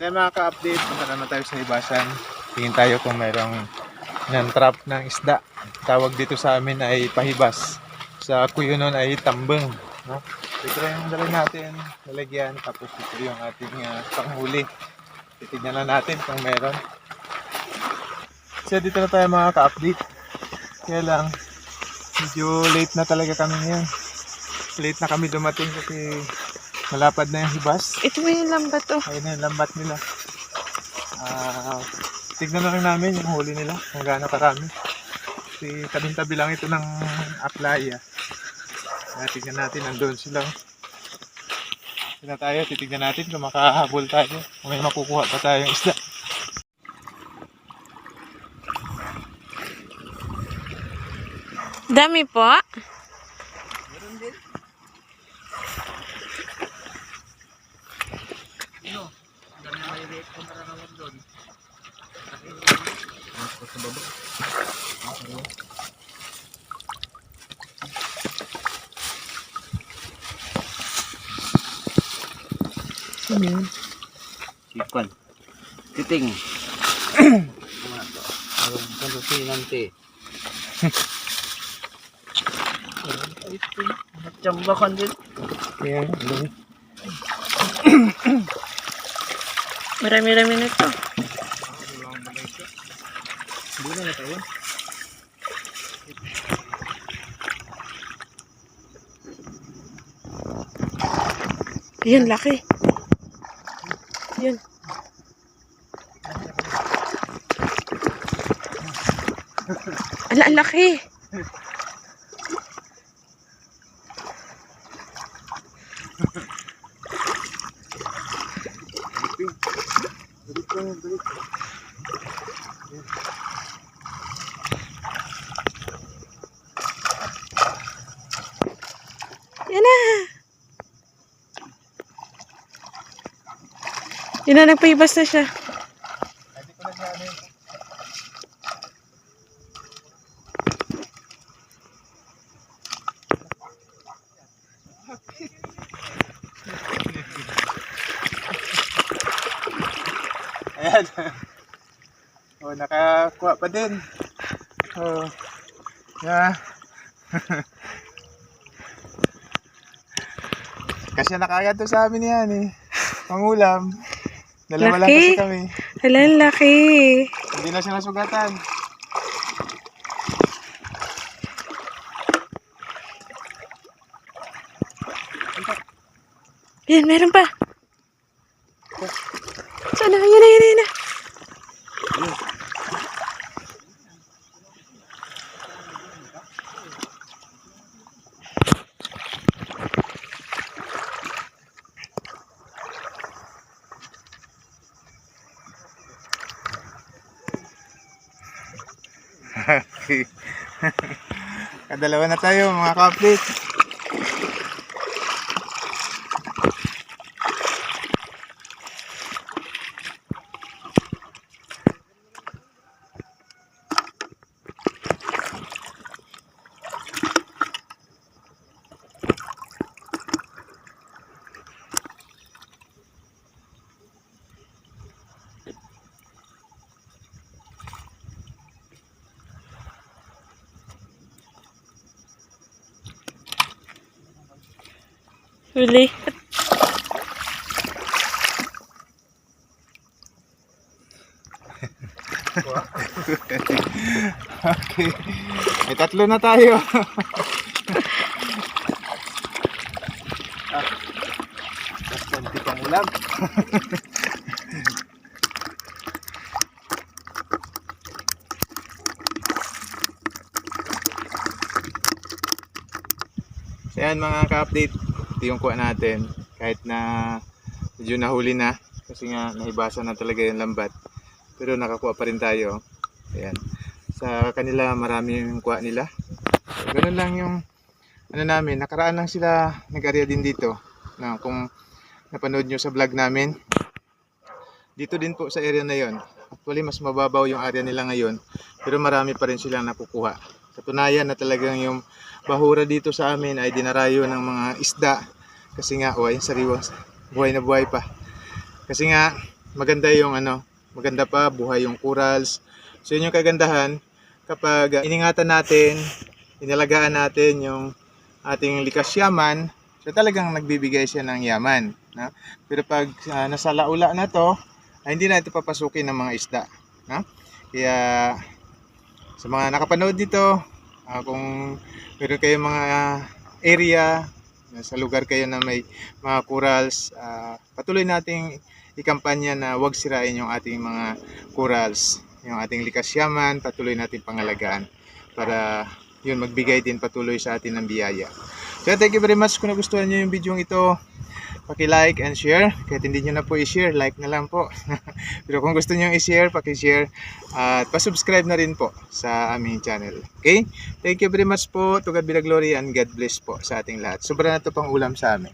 Yan mga ka-update, punta naman tayo sa Ibasan. Tingin tayo kung mayroong nan-trap ng isda. Tawag dito sa amin ay pahibas. Sa Kuyunon ay tambeng. No? Ito lang yung dala natin, lalagyan. Tapos ito yung ating ah, panghuli. Titignan na natin kung meron. So dito na tayo mga ka-update. Kaya lang, medyo late na talaga kami ngayon. Late na kami dumating kasi malapad na yung hibas. Ito ba yung lambat to? Ayun na yung lambat nila. Ah, tignan na lang namin yung huli nila kung gaano karami. Kasi tabing-tabi lang ito ng aplaya. Kaya tignan natin, nandun sila. Tignan tayo, titignan natin kung makahabol tayo. Kung may makukuha pa tayong isda. Dami po. Ikon. Titing. Ang kalusinan ti. Chambakan din. Ayan, dumi. Marami-rami na to. Hindi na tayo. Yan, laki. Yan. Ala, laki. Balik ka, na. Yan na, nagpaibas na siya. Yun. Ayan. Oh, nakakuha pa din. Oh. Yeah. kasi nakagad to sa amin yan eh. Pangulam. Dalawa lang Laki. kasi kami. Ala, ang laki. Hindi na siya nasugatan. Yan, meron pa. Sana, yan na, yan na, yan na. Kadalawa na tayo mga kaplit. Huli. Okay. May tatlo na tayo. ah. Hindi pang ulam. so yan mga ka-update. Yung kuha natin. Kahit na medyo nahuli na. Kasi nga nahibasa na talaga yung lambat. Pero nakakuha pa rin tayo. Ayan. Sa kanila marami yung kuha nila. So, ganun lang yung ano namin. Nakaraan lang sila nag-area din dito. Na kung napanood nyo sa vlog namin. Dito din po sa area na yon. Actually mas mababaw yung area nila ngayon. Pero marami pa rin silang nakukuha. Katunayan na talagang yung bahura dito sa amin ay dinarayo ng mga isda. Kasi nga, oh, ayun sariwang buhay na buhay pa. Kasi nga, maganda yung ano, maganda pa, buhay yung corals. So yun yung kagandahan kapag uh, iningatan natin, inalagaan natin yung ating likas yaman, so talagang nagbibigay siya ng yaman. Na? Pero pag uh, nasa laula na to, ay hindi natin papasukin ng mga isda. Na? Kaya sa mga nakapanood dito, ah, kung meron kayong mga area, sa lugar kayo na may mga corals, ah, patuloy nating ikampanya na huwag sirain yung ating mga corals, yung ating likas yaman, patuloy natin pangalagaan para yun magbigay din patuloy sa atin ng biyaya. So thank you very much kung nagustuhan niyo yung video ito. Paki-like and share. Kahit hindi niyo na po i-share, like na lang po. Pero kung gusto niyo i-share, paki-share at pa-subscribe na rin po sa aming channel. Okay? Thank you very much po. To God be the glory and God bless po sa ating lahat. Sobra na to pang ulam sa amin.